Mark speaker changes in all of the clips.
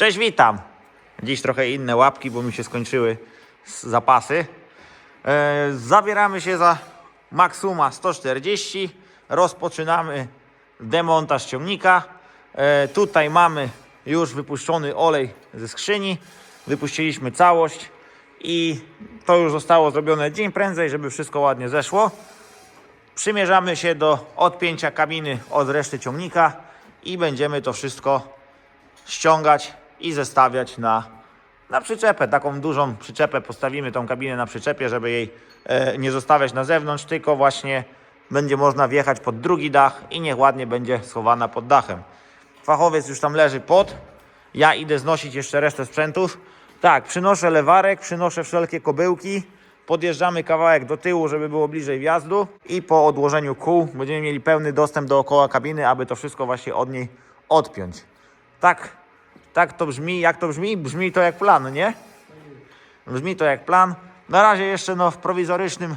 Speaker 1: Cześć, witam. Dziś trochę inne łapki, bo mi się skończyły zapasy. E, zabieramy się za Maxuma 140. Rozpoczynamy demontaż ciągnika. E, tutaj mamy już wypuszczony olej ze skrzyni. Wypuściliśmy całość i to już zostało zrobione dzień prędzej, żeby wszystko ładnie zeszło. Przymierzamy się do odpięcia kabiny od reszty ciągnika i będziemy to wszystko ściągać i zestawiać na, na przyczepę. Taką dużą przyczepę postawimy tą kabinę na przyczepie, żeby jej e, nie zostawiać na zewnątrz, tylko właśnie będzie można wjechać pod drugi dach i niech ładnie będzie schowana pod dachem. Fachowiec już tam leży pod. Ja idę znosić jeszcze resztę sprzętów. Tak, przynoszę lewarek, przynoszę wszelkie kobyłki. Podjeżdżamy kawałek do tyłu, żeby było bliżej wjazdu i po odłożeniu kół będziemy mieli pełny dostęp dookoła kabiny, aby to wszystko właśnie od niej odpiąć. Tak, tak to brzmi. Jak to brzmi? Brzmi to jak plan, nie? Brzmi to jak plan. Na razie jeszcze no, w prowizorycznym,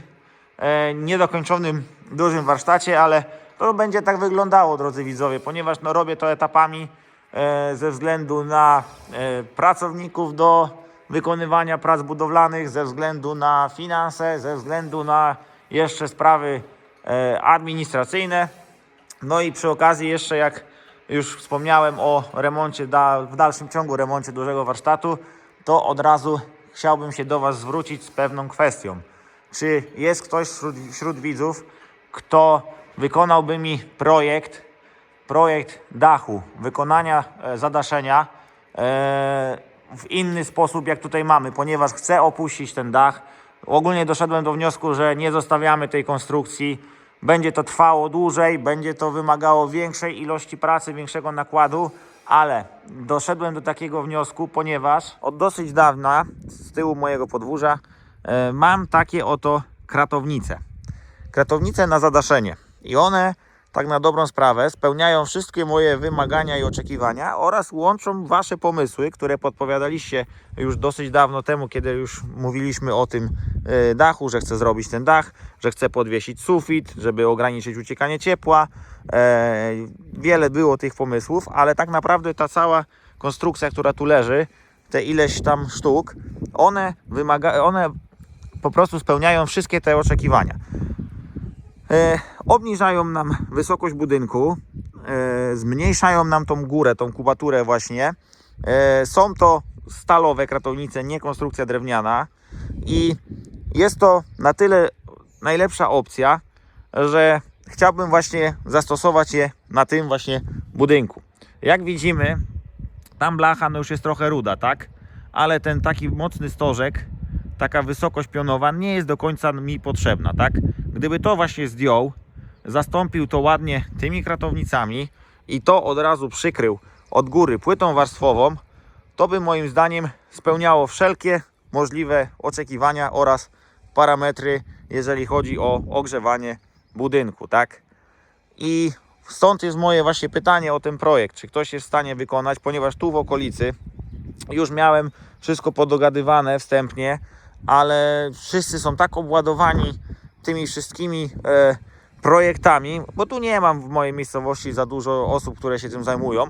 Speaker 1: e, niedokończonym dużym warsztacie, ale to będzie tak wyglądało, drodzy widzowie, ponieważ no, robię to etapami e, ze względu na e, pracowników do wykonywania prac budowlanych, ze względu na finanse, ze względu na jeszcze sprawy e, administracyjne. No i przy okazji jeszcze jak już wspomniałem o remoncie, w dalszym ciągu remoncie dużego warsztatu, to od razu chciałbym się do Was zwrócić z pewną kwestią. Czy jest ktoś wśród, wśród widzów, kto wykonałby mi projekt, projekt dachu, wykonania e, zadaszenia e, w inny sposób, jak tutaj mamy, ponieważ chcę opuścić ten dach. Ogólnie doszedłem do wniosku, że nie zostawiamy tej konstrukcji. Będzie to trwało dłużej, będzie to wymagało większej ilości pracy, większego nakładu, ale doszedłem do takiego wniosku, ponieważ od dosyć dawna z tyłu mojego podwórza e, mam takie oto kratownice kratownice na zadaszenie. I one, tak na dobrą sprawę, spełniają wszystkie moje wymagania i oczekiwania oraz łączą Wasze pomysły, które podpowiadaliście już dosyć dawno temu, kiedy już mówiliśmy o tym e, dachu, że chcę zrobić ten dach, że chcę podwiesić sufit, żeby ograniczyć uciekanie ciepła. E, Wiele było tych pomysłów, ale tak naprawdę ta cała konstrukcja, która tu leży, te ileś tam sztuk, one, wymaga, one po prostu spełniają wszystkie te oczekiwania. E, obniżają nam wysokość budynku, e, zmniejszają nam tą górę, tą kubaturę właśnie. E, są to stalowe kratownice, nie konstrukcja drewniana i jest to na tyle najlepsza opcja, że chciałbym właśnie zastosować je na tym właśnie budynku. Jak widzimy, tam blacha no już jest trochę ruda, tak? Ale ten taki mocny stożek, taka wysokość pionowa nie jest do końca mi potrzebna, tak? Gdyby to właśnie zdjął, zastąpił to ładnie tymi kratownicami i to od razu przykrył od góry płytą warstwową, to by moim zdaniem spełniało wszelkie możliwe oczekiwania oraz parametry, jeżeli chodzi o ogrzewanie budynku, tak? I stąd jest moje właśnie pytanie o ten projekt, czy ktoś jest w stanie wykonać, ponieważ tu w okolicy już miałem wszystko podogadywane wstępnie, ale wszyscy są tak obładowani tymi wszystkimi e, projektami, bo tu nie mam w mojej miejscowości za dużo osób, które się tym zajmują,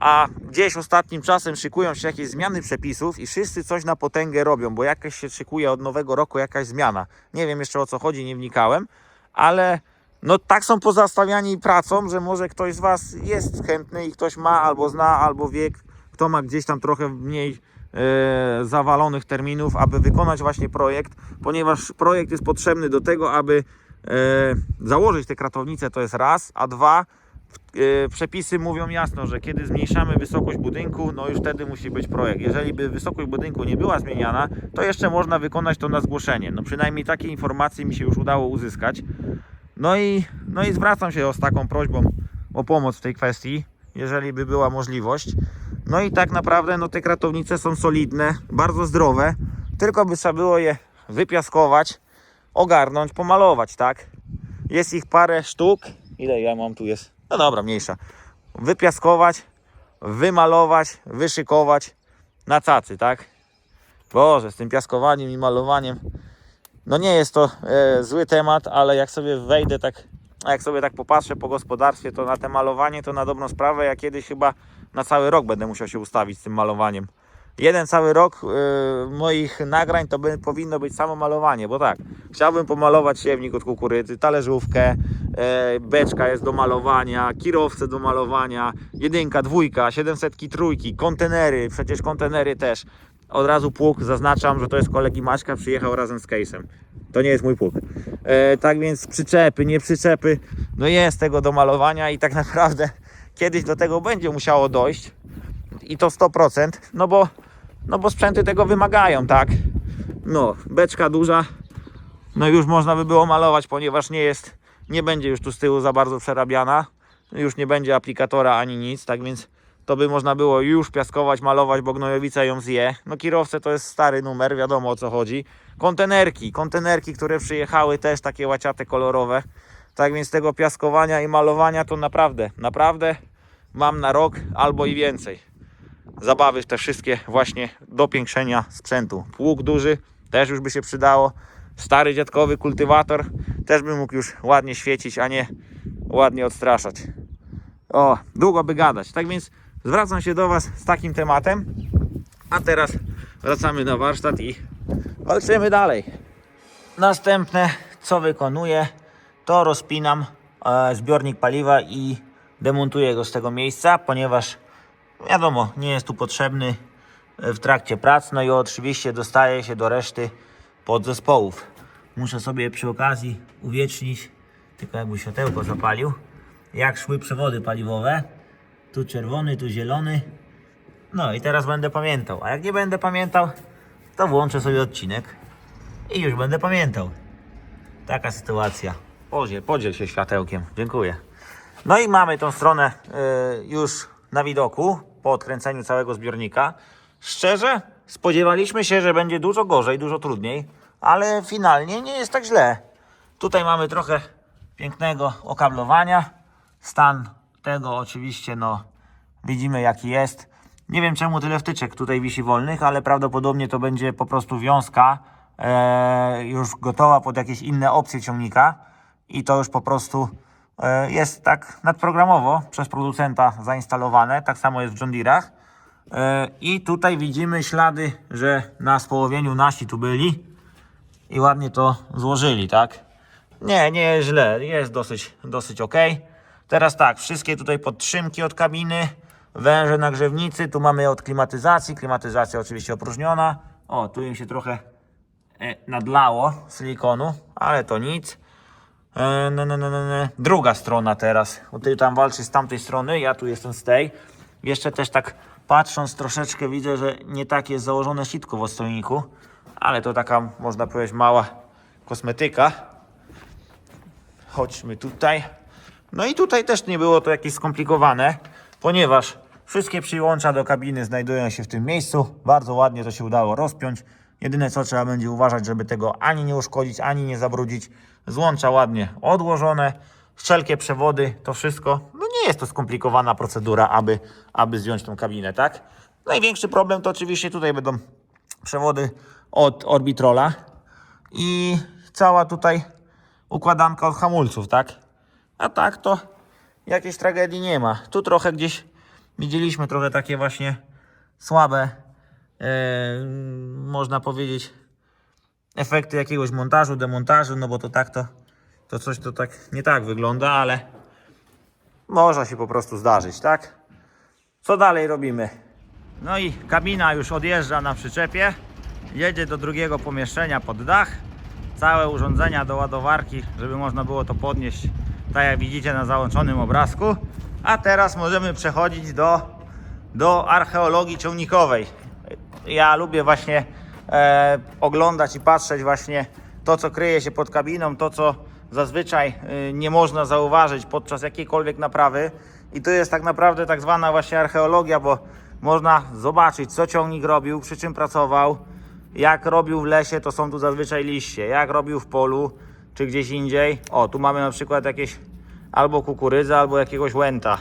Speaker 1: a gdzieś ostatnim czasem szykują się jakieś zmiany przepisów i wszyscy coś na potęgę robią, bo jakaś się szykuje od nowego roku jakaś zmiana. Nie wiem jeszcze o co chodzi, nie wnikałem, ale no tak są pozastawiani pracą, że może ktoś z Was jest chętny i ktoś ma albo zna, albo wie, kto ma gdzieś tam trochę mniej zawalonych terminów, aby wykonać właśnie projekt, ponieważ projekt jest potrzebny do tego, aby e, założyć te kratownice, to jest raz, a dwa, e, przepisy mówią jasno, że kiedy zmniejszamy wysokość budynku, no już wtedy musi być projekt. Jeżeli by wysokość budynku nie była zmieniana, to jeszcze można wykonać to na zgłoszenie. No przynajmniej takie informacje mi się już udało uzyskać. No i, no i zwracam się z taką prośbą o pomoc w tej kwestii, jeżeli by była możliwość. No i tak naprawdę no te kratownice są solidne, bardzo zdrowe, tylko by trzeba było je wypiaskować, ogarnąć, pomalować, tak? Jest ich parę sztuk. Ile ja mam tu jest? No dobra, mniejsza. Wypiaskować, wymalować, wyszykować na cacy, tak? Boże, z tym piaskowaniem i malowaniem no nie jest to e, zły temat, ale jak sobie wejdę tak, a jak sobie tak popatrzę po gospodarstwie, to na te malowanie to na dobrą sprawę, ja kiedyś chyba na cały rok będę musiał się ustawić z tym malowaniem. Jeden cały rok y, moich nagrań to by, powinno być samo malowanie, bo tak, chciałbym pomalować siewnik od kukurydzy, talerzówkę, y, beczka jest do malowania, kierowcę do malowania, jedynka, dwójka, 700 trójki, kontenery, przecież kontenery też. Od razu pług zaznaczam, że to jest kolegi Maćka, przyjechał razem z case'em. To nie jest mój pług. E, tak więc przyczepy, nie przyczepy, no jest tego do malowania i tak naprawdę kiedyś do tego będzie musiało dojść i to 100%, no bo, no bo sprzęty tego wymagają, tak? No, beczka duża, no już można by było malować, ponieważ nie jest, nie będzie już tu z tyłu za bardzo przerabiana, już nie będzie aplikatora ani nic, tak więc to by można było już piaskować, malować, bo gnojowica ją zje. No kierowce to jest stary numer, wiadomo o co chodzi. Kontenerki, kontenerki, które przyjechały też takie łaciate, kolorowe. Tak więc tego piaskowania i malowania to naprawdę, naprawdę mam na rok albo i więcej. Zabawy te wszystkie właśnie do piększenia sprzętu. Pług duży też już by się przydało. Stary dziadkowy kultywator też by mógł już ładnie świecić, a nie ładnie odstraszać. O, długo by gadać. Tak więc zwracam się do Was z takim tematem. A teraz wracamy na warsztat i walczymy dalej. Następne, co wykonuję, to rozpinam e, zbiornik paliwa i demontuję go z tego miejsca, ponieważ wiadomo, nie jest tu potrzebny e, w trakcie prac. No i oczywiście dostaje się do reszty podzespołów. Muszę sobie przy okazji uwiecznić, tylko jakby światełko zapalił, jak szły przewody paliwowe. Tu czerwony, tu zielony. No i teraz będę pamiętał. A jak nie będę pamiętał, to włączę sobie odcinek i już będę pamiętał. Taka sytuacja. Podziel, podziel się światełkiem. Dziękuję. No i mamy tą stronę y, już na widoku po odkręceniu całego zbiornika. Szczerze, spodziewaliśmy się, że będzie dużo gorzej, dużo trudniej, ale finalnie nie jest tak źle. Tutaj mamy trochę pięknego okablowania. Stan tego oczywiście, no widzimy jaki jest. Nie wiem czemu tyle wtyczek tutaj wisi wolnych, ale prawdopodobnie to będzie po prostu wiązka e, już gotowa pod jakieś inne opcje ciągnika i to już po prostu e, jest tak nadprogramowo przez producenta zainstalowane. Tak samo jest w John Deere'ach. E, I tutaj widzimy ślady, że na społowieniu nasi tu byli i ładnie to złożyli, tak? Nie, nie jest źle, jest dosyć, dosyć ok. Teraz tak, wszystkie tutaj podtrzymki od kabiny, węże nagrzewnicy, tu mamy od klimatyzacji, klimatyzacja oczywiście opróżniona. O, tu im się trochę e, nadlało silikonu, ale to nic. E, ne, ne, ne, ne. Druga strona teraz, ty tam walczysz z tamtej strony, ja tu jestem z tej. Jeszcze też tak patrząc troszeczkę widzę, że nie tak jest założone sitko w odstojniku, ale to taka można powiedzieć mała kosmetyka. Chodźmy tutaj. No i tutaj też nie było to jakieś skomplikowane, ponieważ wszystkie przyłącza do kabiny znajdują się w tym miejscu. Bardzo ładnie to się udało rozpiąć. Jedyne co trzeba będzie uważać, żeby tego ani nie uszkodzić, ani nie zabrudzić. Złącza ładnie odłożone. Wszelkie przewody, to wszystko. No nie jest to skomplikowana procedura, aby, aby zdjąć tą kabinę, tak? Największy problem to oczywiście tutaj będą przewody od Orbitrola i cała tutaj układanka od hamulców, tak? A tak to jakiejś tragedii nie ma. Tu trochę gdzieś widzieliśmy trochę takie właśnie słabe, e, można powiedzieć, efekty jakiegoś montażu, demontażu, no bo to tak to, to coś to tak nie tak wygląda, ale można się po prostu zdarzyć, tak? Co dalej robimy? No i kabina już odjeżdża na przyczepie. Jedzie do drugiego pomieszczenia pod dach. Całe urządzenia do ładowarki, żeby można było to podnieść, tak jak widzicie na załączonym obrazku. A teraz możemy przechodzić do, do archeologii ciągnikowej. Ja lubię właśnie e, oglądać i patrzeć właśnie to, co kryje się pod kabiną, to, co zazwyczaj y, nie można zauważyć podczas jakiejkolwiek naprawy. I to jest tak naprawdę tak zwana właśnie archeologia, bo można zobaczyć, co ciągnik robił, przy czym pracował. Jak robił w lesie, to są tu zazwyczaj liście. Jak robił w polu, czy gdzieś indziej. O, tu mamy na przykład jakieś albo kukurydzę, albo jakiegoś łęta.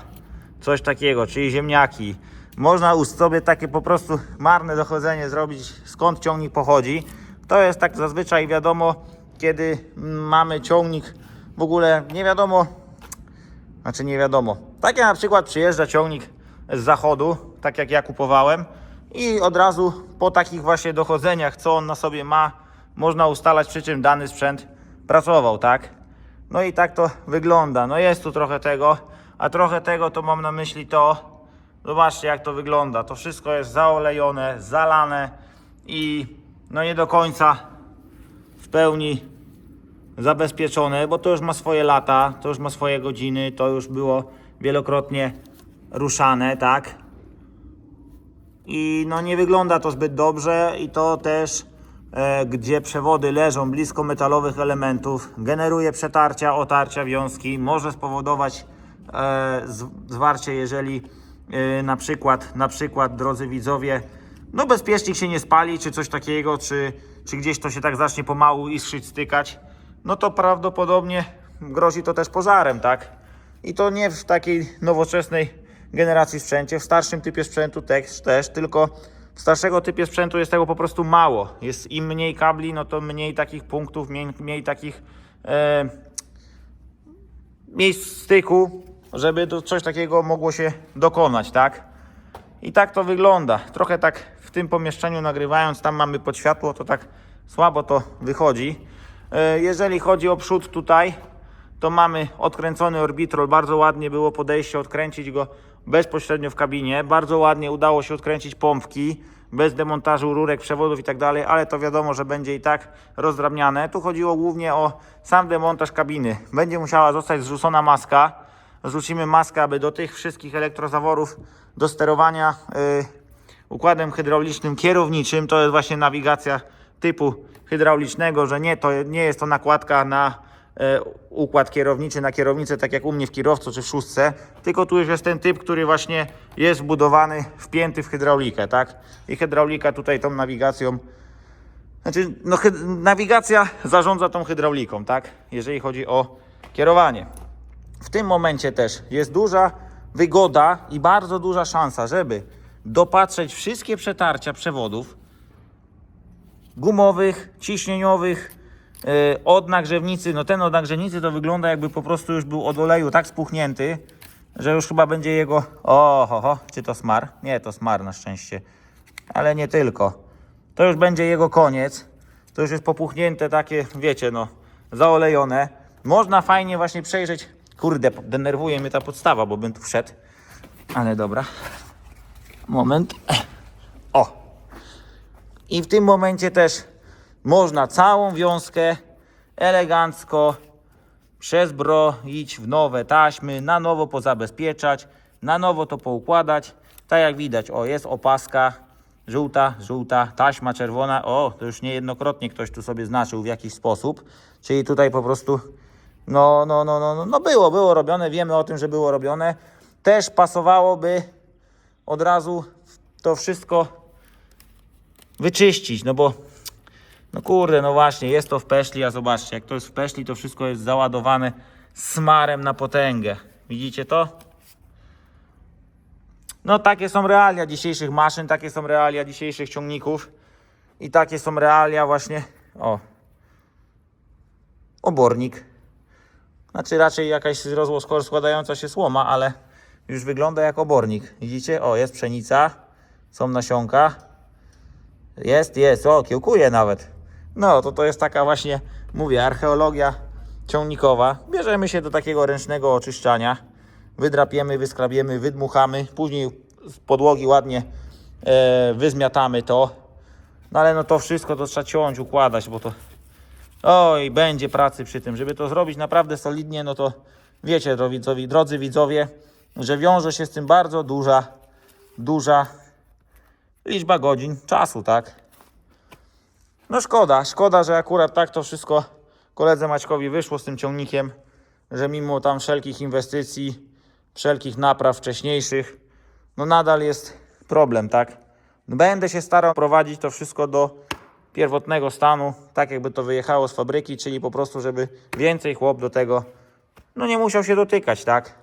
Speaker 1: Coś takiego, czyli ziemniaki. Można sobie takie po prostu marne dochodzenie zrobić, skąd ciągnik pochodzi. To jest tak zazwyczaj wiadomo, kiedy mamy ciągnik w ogóle nie wiadomo, znaczy nie wiadomo. Tak jak na przykład przyjeżdża ciągnik z zachodu, tak jak ja kupowałem. I od razu po takich właśnie dochodzeniach, co on na sobie ma, można ustalać przy czym dany sprzęt pracował, tak? No i tak to wygląda. No jest tu trochę tego, a trochę tego to mam na myśli to, zobaczcie jak to wygląda. To wszystko jest zaolejone, zalane i no nie do końca w pełni zabezpieczone, bo to już ma swoje lata, to już ma swoje godziny, to już było wielokrotnie ruszane, tak? I no nie wygląda to zbyt dobrze i to też gdzie przewody leżą blisko metalowych elementów, generuje przetarcia, otarcia, wiązki, może spowodować e, zwarcie, jeżeli e, na przykład, na przykład, drodzy widzowie, no bezpiecznik się nie spali, czy coś takiego, czy, czy gdzieś to się tak zacznie pomału iskrzyć, stykać, no to prawdopodobnie grozi to też pożarem, tak? I to nie w takiej nowoczesnej generacji sprzęcie, w starszym typie sprzętu też, też, tylko starszego typie sprzętu jest tego po prostu mało. Jest im mniej kabli, no to mniej takich punktów, mniej, mniej takich e, miejsc styku, żeby coś takiego mogło się dokonać, tak? I tak to wygląda. Trochę tak w tym pomieszczeniu nagrywając, tam mamy pod światło, to tak słabo to wychodzi. E, Jeżeli chodzi o przód tutaj, to mamy odkręcony orbitrol. Bardzo ładnie było podejście, odkręcić go bezpośrednio w kabinie. Bardzo ładnie udało się odkręcić pompki bez demontażu rurek, przewodów i tak dalej, ale to wiadomo, że będzie i tak rozdrabniane. Tu chodziło głównie o sam demontaż kabiny. Będzie musiała zostać zrzucona maska. Zrzucimy maskę, aby do tych wszystkich elektrozaworów do sterowania y, układem hydraulicznym kierowniczym, to jest właśnie nawigacja typu hydraulicznego, że nie, to nie jest to nakładka na układ kierowniczy, na kierownicę, tak jak u mnie w kierowcu czy w szóstce, tylko tu już jest ten typ, który właśnie jest wbudowany, wpięty w hydraulikę, tak? I hydraulika tutaj tą nawigacją, znaczy no, nawigacja zarządza tą hydrauliką, tak? Jeżeli chodzi o kierowanie. W tym momencie też jest duża wygoda i bardzo duża szansa, żeby dopatrzeć wszystkie przetarcia przewodów gumowych, ciśnieniowych, od nagrzewnicy. No ten od nagrzewnicy to wygląda jakby po prostu już był od oleju tak spuchnięty, że już chyba będzie jego... O, ho, ho, czy to smar? Nie, to smar na szczęście. Ale nie tylko. To już będzie jego koniec. To już jest popuchnięte takie, wiecie, no, zaolejone. Można fajnie właśnie przejrzeć. Kurde, denerwuje mnie ta podstawa, bo bym tu wszedł. Ale dobra. Moment. O, i w tym momencie też można całą wiązkę elegancko przezbroić w nowe taśmy, na nowo pozabezpieczać, na nowo to poukładać. Tak jak widać, o jest opaska żółta, żółta, taśma czerwona. O, to już niejednokrotnie ktoś tu sobie znaczył w jakiś sposób. Czyli tutaj po prostu no, no, no, no, no, no było, było robione, wiemy o tym, że było robione. Też pasowałoby od razu to wszystko wyczyścić, no bo no kurde, no właśnie, jest to w peszli, a zobaczcie, jak to jest w peszli, to wszystko jest załadowane smarem na potęgę. Widzicie to? No takie są realia dzisiejszych maszyn, takie są realia dzisiejszych ciągników i takie są realia właśnie, o, obornik. Znaczy raczej jakaś rozło składająca się słoma, ale już wygląda jak obornik. Widzicie? O, jest pszenica, są nasionka. Jest, jest, o, kiełkuje nawet. No, to to jest taka właśnie, mówię, archeologia ciągnikowa. Bierzemy się do takiego ręcznego oczyszczania. Wydrapiemy, wyskrabiemy, wydmuchamy. Później z podłogi ładnie e, wyzmiatamy to. No ale no to wszystko to trzeba ciąć, układać, bo to Oj, będzie pracy przy tym. Żeby to zrobić naprawdę solidnie, no to wiecie, drodzy drodzy widzowie, że wiąże się z tym bardzo duża, duża liczba godzin czasu, tak? No szkoda, szkoda, że akurat tak to wszystko koledze Maćkowi wyszło z tym ciągnikiem, że mimo tam wszelkich inwestycji, wszelkich napraw wcześniejszych, no nadal jest problem, tak? Będę się starał prowadzić to wszystko do pierwotnego stanu, tak jakby to wyjechało z fabryki, czyli po prostu, żeby więcej chłop do tego, no nie musiał się dotykać, tak?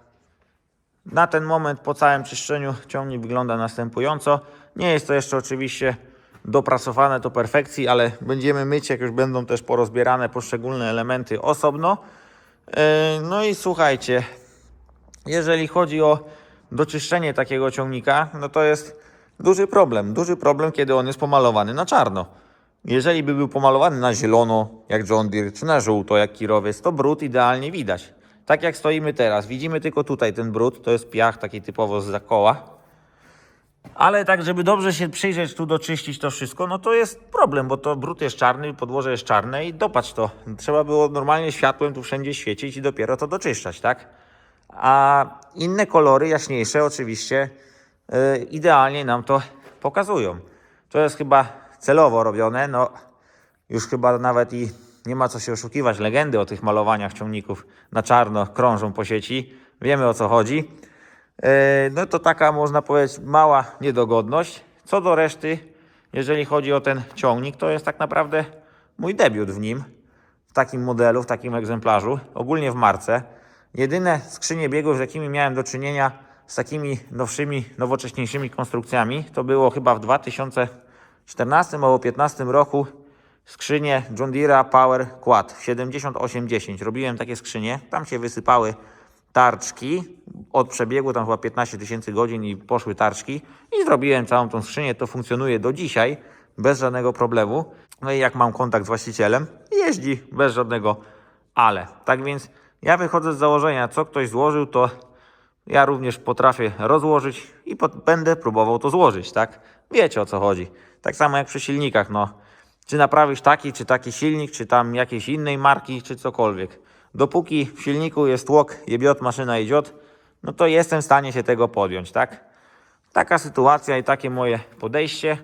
Speaker 1: Na ten moment po całym czyszczeniu ciągnik wygląda następująco. Nie jest to jeszcze oczywiście dopracowane do perfekcji, ale będziemy myć, jak już będą też porozbierane poszczególne elementy osobno. Yy, No i słuchajcie, jeżeli chodzi o doczyszczenie takiego ciągnika, no to jest duży problem. Duży problem, kiedy on jest pomalowany na czarno. Jeżeli by był pomalowany na zielono, jak John Deere, czy na żółto, jak kirowiec, to brud idealnie widać. Tak jak stoimy teraz, widzimy tylko tutaj ten brud, to jest piach taki typowo z koła. Ale tak, żeby dobrze się przyjrzeć, tu doczyścić to wszystko, no to jest problem, bo to brud jest czarny, podłoże jest czarne i dopatrz to. Trzeba było normalnie światłem tu wszędzie świecić i dopiero to doczyszczać, tak? A inne kolory, jaśniejsze oczywiście, yy, idealnie nam to pokazują. To jest chyba celowo robione, no już chyba nawet i nie ma co się oszukiwać. Legendy o tych malowaniach ciągników na czarno krążą po sieci. Wiemy o co chodzi. E, No to taka można powiedzieć mała niedogodność. Co do reszty, jeżeli chodzi o ten ciągnik, to jest tak naprawdę mój debiut w nim, w takim modelu, w takim egzemplarzu, ogólnie w marce. Jedyne skrzynie biegów, z jakimi miałem do czynienia z takimi nowszymi, nowocześniejszymi konstrukcjami, to było chyba w 2014 albo 2015 roku skrzynie John Deere Power Quad 7810. Robiłem takie skrzynie, tam się wysypały tarczki od przebiegu, tam chyba 15 tysięcy godzin i poszły tarczki i zrobiłem całą tą skrzynię. To funkcjonuje do dzisiaj bez żadnego problemu. No i jak mam kontakt z właścicielem, jeździ bez żadnego ale. Tak więc ja wychodzę z założenia, co ktoś złożył, to ja również potrafię rozłożyć i będę próbował to złożyć, tak? Wiecie o co chodzi. Tak samo jak przy silnikach, no. Czy naprawisz taki, czy taki silnik, czy tam jakiejś innej marki, czy cokolwiek. Dopóki w silniku jest tłok, jebiot, maszyna i dziot, no to jestem w stanie się tego podjąć, tak? Taka sytuacja i takie moje podejście.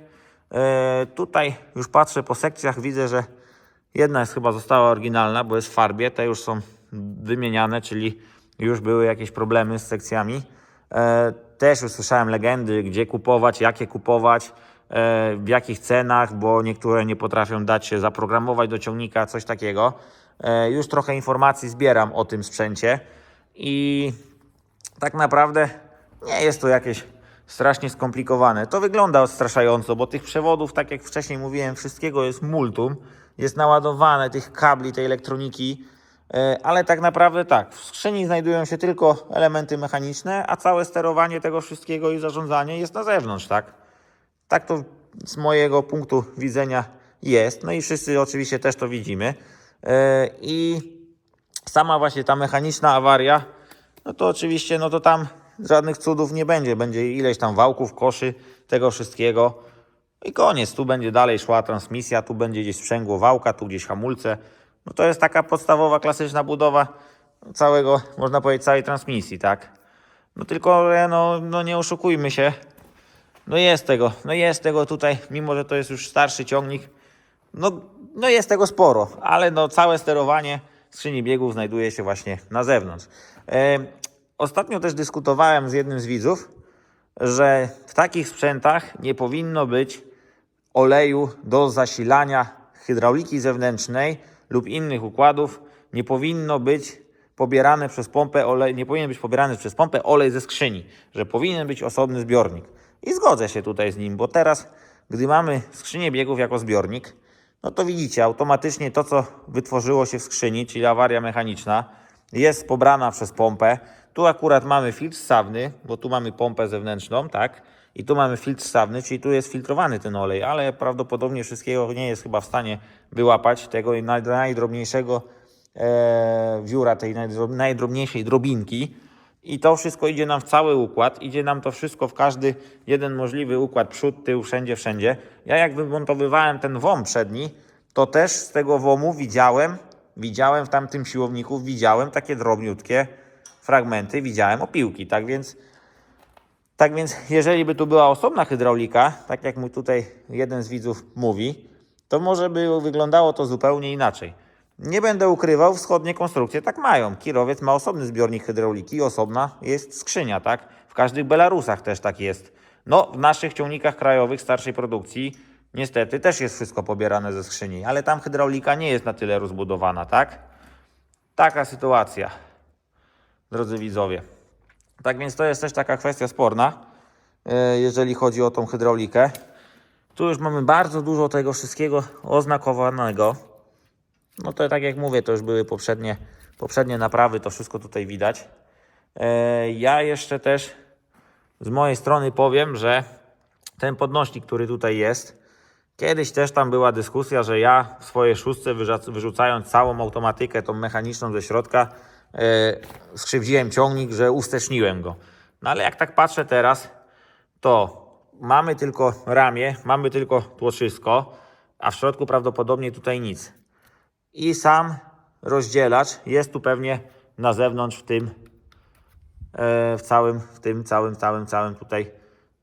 Speaker 1: E, tutaj już patrzę po sekcjach, widzę, że jedna jest chyba została oryginalna, bo jest w farbie, te już są wymieniane, czyli już były jakieś problemy z sekcjami. E, też już słyszałem legendy, gdzie kupować, jakie kupować, e, w jakich cenach, bo niektóre nie potrafią dać się zaprogramować do ciągnika, coś takiego. E, już trochę informacji zbieram o tym sprzęcie i tak naprawdę nie jest to jakieś strasznie skomplikowane. To wygląda odstraszająco, bo tych przewodów, tak jak wcześniej mówiłem, wszystkiego jest multum. Jest naładowane tych kabli, tej elektroniki, e, ale tak naprawdę tak, w skrzyni znajdują się tylko elementy mechaniczne, a całe sterowanie tego wszystkiego i zarządzanie jest na zewnątrz, tak? Tak to z mojego punktu widzenia jest. No i wszyscy oczywiście też to widzimy. E, I sama właśnie ta mechaniczna awaria, no to oczywiście, no to tam żadnych cudów nie będzie. Będzie ileś tam wałków, koszy, tego wszystkiego. I koniec. Tu będzie dalej szła transmisja, tu będzie gdzieś sprzęgło wałka, tu gdzieś hamulce. No to jest taka podstawowa, klasyczna budowa całego, można powiedzieć, całej transmisji, tak? No tylko, że no, no nie oszukujmy się. No jest tego, no jest tego tutaj, mimo że to jest już starszy ciągnik, no, no jest tego sporo, ale no całe sterowanie skrzyni biegów znajduje się właśnie na zewnątrz. E, ostatnio też dyskutowałem z jednym z widzów, że w takich sprzętach nie powinno być oleju do zasilania hydrauliki zewnętrznej lub innych układów. Nie powinno być pobierane przez pompę olej, nie powinien być pobierany przez pompę olej ze skrzyni, że powinien być osobny zbiornik. I zgodzę się tutaj z nim, bo teraz, gdy mamy skrzynię biegów jako zbiornik, no to widzicie, automatycznie to, co wytworzyło się w skrzyni, czyli awaria mechaniczna, jest pobrana przez pompę. Tu akurat mamy filtr ssawny, bo tu mamy pompę zewnętrzną, tak? I tu mamy filtr ssawny, czyli tu jest filtrowany ten olej, ale prawdopodobnie wszystkiego nie jest chyba w stanie wyłapać, tego naj- najdrobniejszego e, wióra, tej najdrob, najdrobniejszej drobinki. I to wszystko idzie nam w cały układ, idzie nam to wszystko w każdy jeden możliwy układ, przód, tył, wszędzie, wszędzie. Ja jak wymontowywałem ten WOM przedni, to też z tego WOMu widziałem, widziałem w tamtym siłowniku, widziałem takie drobniutkie fragmenty, widziałem opiłki, tak więc tak więc, jeżeli by tu była osobna hydraulika, tak jak mój tutaj jeden z widzów mówi, to może by wyglądało to zupełnie inaczej. Nie będę ukrywał, wschodnie konstrukcje tak mają. Kirowiec ma osobny zbiornik hydrauliki osobna jest skrzynia, tak? W każdych Belarusach też tak jest. No, w naszych ciągnikach krajowych starszej produkcji niestety też jest wszystko pobierane ze skrzyni, ale tam hydraulika nie jest na tyle rozbudowana, tak? Taka sytuacja, drodzy widzowie. Tak więc to jest też taka kwestia sporna, e, jeżeli chodzi o tą hydraulikę. Tu już mamy bardzo dużo tego wszystkiego oznakowanego. No to tak jak mówię, to już były poprzednie, poprzednie naprawy, to wszystko tutaj widać. E, Ja jeszcze też z mojej strony powiem, że ten podnośnik, który tutaj jest, kiedyś też tam była dyskusja, że ja w swojej szóstce wyrzucając całą automatykę, tą mechaniczną ze środka, e, skrzywdziłem ciągnik, że usteczniłem go. No ale jak tak patrzę teraz, to mamy tylko ramię, mamy tylko tłoczysko, a w środku prawdopodobnie tutaj nic. I sam rozdzielacz jest tu pewnie na zewnątrz w tym, e, w całym, w tym całym, całym, całym tutaj,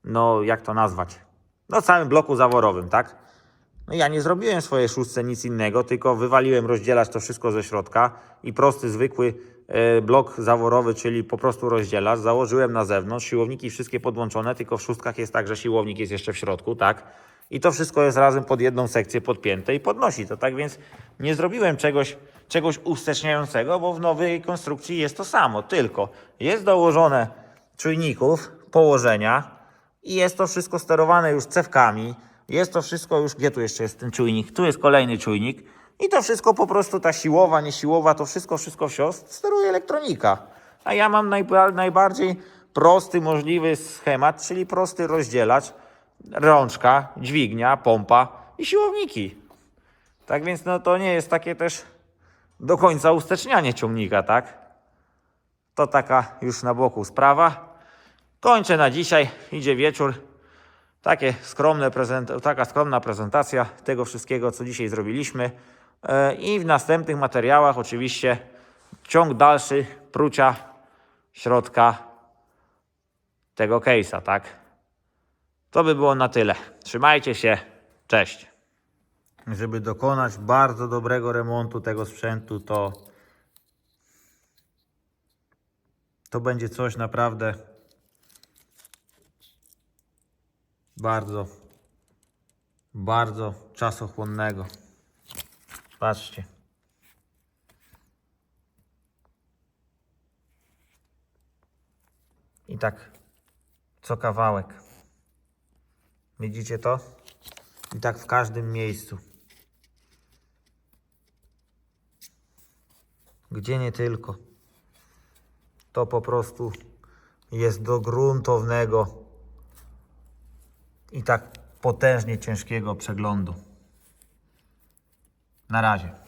Speaker 1: no jak to nazwać? No całym bloku zaworowym, tak? No ja nie zrobiłem swojej szóstce nic innego, tylko wywaliłem rozdzielacz to wszystko ze środka i prosty, zwykły e, blok zaworowy, czyli po prostu rozdzielacz, założyłem na zewnątrz, siłowniki wszystkie podłączone, tylko w szóstkach jest tak, że siłownik jest jeszcze w środku, tak? I to wszystko jest razem pod jedną sekcję podpięte i podnosi to, tak więc nie zrobiłem czegoś, czegoś usteczniającego, bo w nowej konstrukcji jest to samo, tylko jest dołożone czujników, położenia, i jest to wszystko sterowane już cewkami. Jest to wszystko już, gdzie tu jeszcze jest ten czujnik? Tu jest kolejny czujnik. I to wszystko po prostu, ta siłowa, niesiłowa, to wszystko, wszystko wsio steruje elektronika. A ja mam najba- najbardziej prosty możliwy schemat, czyli prosty rozdzielacz, rączka, dźwignia, pompa i siłowniki. Tak więc no to nie jest takie też do końca ustecznianie ciągnika, tak? To taka już na boku sprawa. Kończę na dzisiaj, idzie wieczór. Takie skromne prezent, taka skromna prezentacja tego wszystkiego, co dzisiaj zrobiliśmy. E, I w następnych materiałach oczywiście ciąg dalszy prucia środka tego case'a, tak? To by było na tyle. Trzymajcie się. Cześć. Żeby dokonać bardzo dobrego remontu tego sprzętu, to to będzie coś naprawdę bardzo, bardzo czasochłonnego. Patrzcie. I tak co kawałek. Widzicie to? I tak w każdym miejscu. Gdzie nie tylko. To po prostu jest do gruntownego i tak potężnie ciężkiego przeglądu. Na razie.